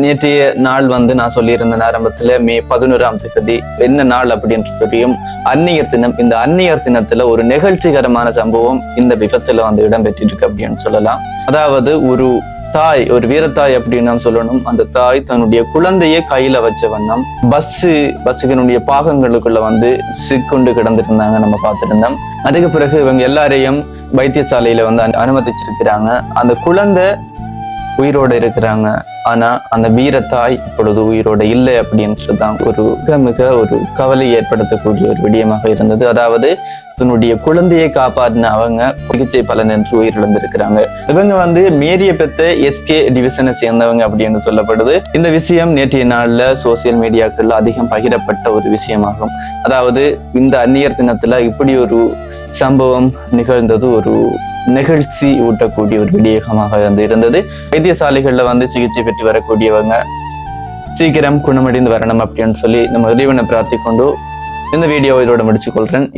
நேற்றைய நாள் வந்து நான் சொல்லியிருந்தேன் ஆரம்பத்துல மே பதினோராம் தேதி என்ன நாள் அப்படின்றது தெரியும் அந்நியர் தினம் இந்த அந்நியர் தினத்துல ஒரு நிகழ்ச்சிகரமான சம்பவம் இந்த விபத்துல வந்து இடம்பெற்றிருக்கு அப்படின்னு சொல்லலாம். அதாவது ஒரு தாய் ஒரு வீரத்தாய் அப்படின்னு நாம் சொல்லணும். அந்த தாய் தன்னுடைய குழந்தையை கையில வச்ச வண்ணம் பஸ்ஸு பஸ்ஸுகளுடைய பாகங்களுக்குள்ள வந்து சிக்கொண்டு கிடந்திருந்தாங்க நம்ம பார்த்துருந்தோம். அதுக்கு பிறகு இவங்க எல்லாரையும் வைத்தியசாலையில வந்து அனு- அனுமதிச்சிருக்கிறாங்க. அந்த குழந்தை உயிரோடு இருக்கிறாங்க. ஆனால் அந்த வீரத்தாய் இப்பொழுது உயிரோட இல்லை அப்படின்றதுதான் ஒரு மிக மிக ஒரு கவலை ஏற்படுத்தக்கூடிய ஒரு விடயமாக இருந்தது. அதாவது தன்னுடைய குழந்தையை காப்பாற்றின அவங்க சிகிச்சை பலனின்றி உயிரிழந்திருக்கிறாங்க. இவங்க வந்து மேரிய பெத்த எஸ்கே டிவிஷனை சேர்ந்தவங்க அப்படின்னு சொல்லப்படுது. இந்த விஷயம் நேற்றைய நாளில் சோசியல் மீடியாக்களில் அதிகம் பகிரப்பட்ட ஒரு விஷயமாகும். அதாவது இந்த அந்நியர் தினத்தில் இப்படி ஒரு சம்பவம் நிகழ்ந்தது. ஒரு நெகிழ்ச்சி ஊட்டக்கூடிய ஒரு விடியகமாக வந்து இருந்தது. வைத்தியசாலைகள்ல வந்து சிகிச்சை பெற்று வரக்கூடியவங்க சீக்கிரம் குணமடைந்து வரணும் அப்படின்னு சொல்லி நம்ம இறைவனை பிரார்த்திக்கொண்டு இந்த வீடியோ இதோட முடிச்சுக்கொள்றேன்.